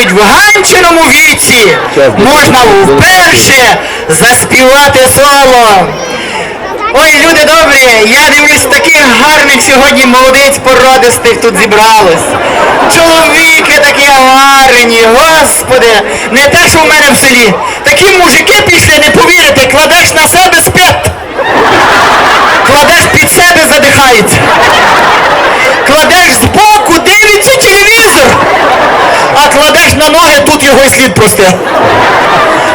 навіть в ганчиному віці можна вперше заспівати соло. Ой, люди добрі, я дивлюсь, таких гарних сьогодні молодиць породистих тут зібралось. Чоловіки такі гарні, господи, не те, що в мене в селі. Такі мужики після не повірите, кладеш на на ноги, тут його і слід простив.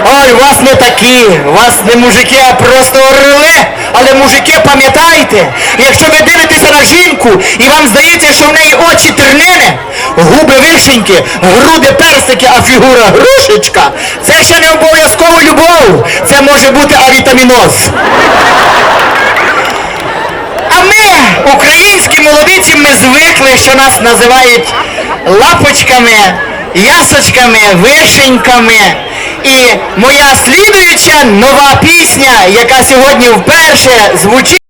Ой, вас не такі, вас не мужики, а просто орли. Але мужики, пам'ятайте, якщо ви дивитеся на жінку і вам здається, що в неї очі тернини, губи вишеньки, груди персики, а фігура грушечка, це ще не обов'язково любов. Це може бути авітаміноз. А ми, українські молодиці, ми звикли, що нас називають лапочками, ясочками, вишеньками. І моя слідуюча нова пісня, яка сьогодні вперше звучить.